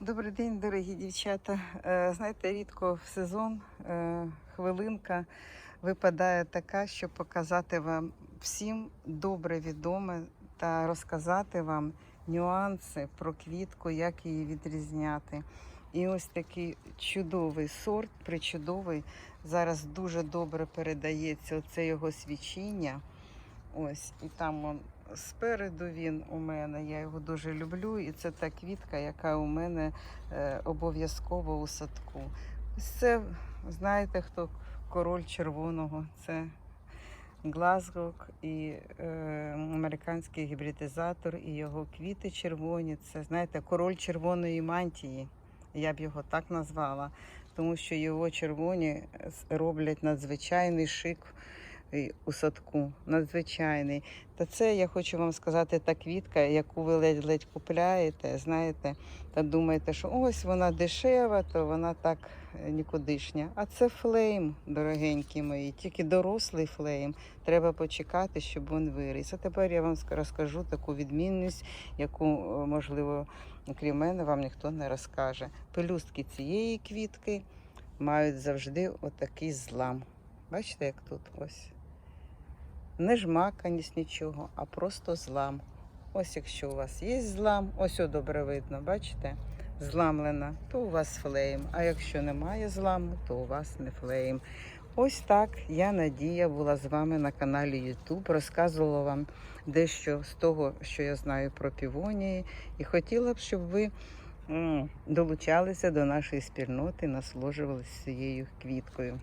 Добрий день, дорогі дівчата. Е, Знаєте, рідко в сезон е, хвилинка випадає така, щоб показати вам всім добре відоме та розказати вам нюанси про квітку, як її відрізняти. І ось такий чудовий сорт, причудовий. Зараз дуже добре передається оце його свічіння. Ось, і там он спереду він у мене. Я його дуже люблю. І це та квітка, яка у мене е, обов'язково у садку. Ось це, знаєте, хто король червоного? Це Глазгок і е, американський гібридизатор, і його квіти червоні. Це, знаєте, король червоної мантії. Я б його так назвала, тому що його червоні роблять надзвичайний шик у садку. Надзвичайний. Та це я хочу вам сказати, та квітка, яку ви ледь-ледь купляєте, знаєте, та думаєте, що ось вона дешева, то вона так е, нікудишня. А це флейм, дорогенькі мої, тільки дорослий флейм. Треба почекати, щоб він виріс. А тепер я вам розкажу таку відмінність, яку, е, можливо, крім мене, вам ніхто не розкаже. Пелюстки цієї квітки мають завжди отакий злам. Бачите, як тут ось. Не жмаканість нічого, а просто злам. Ось якщо у вас є злам, ось добре видно, бачите? Зламлена, то у вас флейм. А якщо немає зламу, то у вас не флейм. Ось так я Надія була з вами на каналі YouTube, розказувала вам дещо з того, що я знаю про півонії, і хотіла б, щоб ви долучалися до нашої спільноти, насолоджувалися цією квіткою.